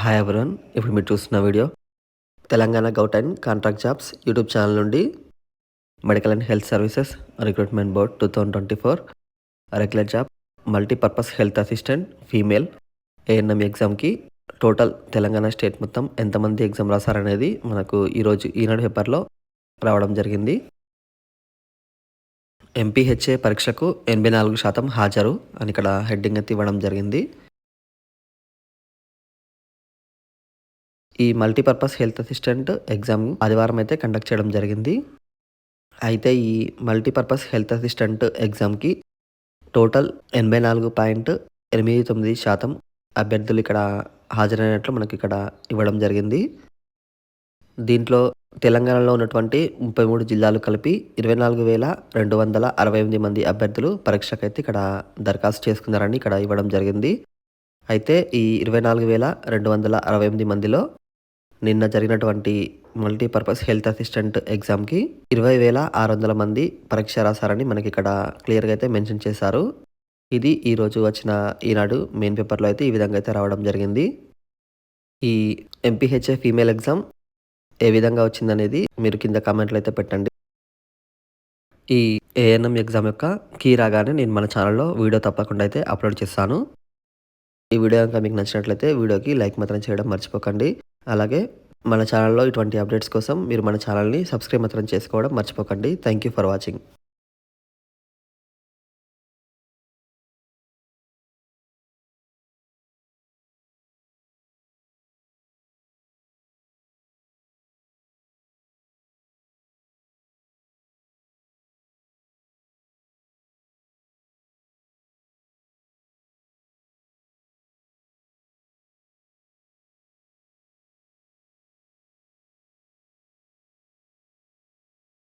Hi ఎవరన్ ఇప్పుడు మీరు చూస్తున్న video Telangana govt and contract jobs YouTube channel నుండి medical and health services recruitment board two thousand twenty four regular job multipurpose health assistant female ANM ఎగ్జామ్కి total Telangana state మొత్తం ఎంతమంది exam రాశారనేది మనకు ఈరోజు ఈనాడు పేపర్లో రావడం జరిగింది. ఎంపీహెచ్ఏ పరీక్షకు ఎనభై నాలుగు శాతం హాజరు అని ఇక్కడ హెడ్డింగ్ అయితే ఇవ్వడం జరిగింది. ఈ మల్టీపర్పస్ హెల్త్ అసిస్టెంట్ ఎగ్జామ్ ఆదివారం అయితే కండక్ట్ చేయడం జరిగింది. అయితే ఈ మల్టీపర్పస్ హెల్త్ అసిస్టెంట్ ఎగ్జామ్కి టోటల్ ఎనభై నాలుగు పాయింట్ ఎనిమిది తొమ్మిది శాతం అభ్యర్థులు ఇక్కడ హాజరైనట్లు మనకి ఇక్కడ ఇవ్వడం జరిగింది. దీంట్లో తెలంగాణలో ఉన్నటువంటి ముప్పై మూడు జిల్లాలు కలిపి ఇరవై నాలుగు వేల రెండు వందల అరవై ఎనిమిది మంది అభ్యర్థులు పరీక్షకైతే ఇక్కడ దరఖాస్తు చేసుకున్నారని ఇక్కడ ఇవ్వడం జరిగింది. అయితే ఈ ఇరవై నాలుగు వేల రెండు వందల అరవై ఎనిమిది మందిలో నిన్న జరిగినటువంటి మల్టీపర్పస్ హెల్త్ అసిస్టెంట్ ఎగ్జామ్కి ఇరవై వేల ఆరు వందల మంది పరీక్ష రాశారని మనకి ఇక్కడ క్లియర్గా అయితే మెన్షన్ చేశారు. ఇది ఈరోజు వచ్చిన ఈనాడు మెయిన్ పేపర్లో అయితే ఈ విధంగా అయితే రావడం జరిగింది. ఈ ఎంపీహెచ్ఏ ఫీమేల్ ఎగ్జామ్ ఏ విధంగా వచ్చిందనేది మీరు కింద కామెంట్లు అయితే పెట్టండి. ఈ ఏఎన్ఎం ఎగ్జామ్ యొక్క కీ రాగానే నేను మన ఛానల్లో వీడియో తప్పకుండా అయితే అప్లోడ్ చేస్తాను. ఈ వీడియో కనుక మీకు నచ్చినట్లయితే వీడియోకి లైక్ మాత్రం చేయడం మర్చిపోకండి. అలాగే మన ఛానల్లో ఇటువంటి అప్డేట్స్ కోసం మీరు మన ఛానల్ని సబ్స్క్రైబ్ మాత్రం చేసుకోవడం మర్చిపోకండి. Thank you for watching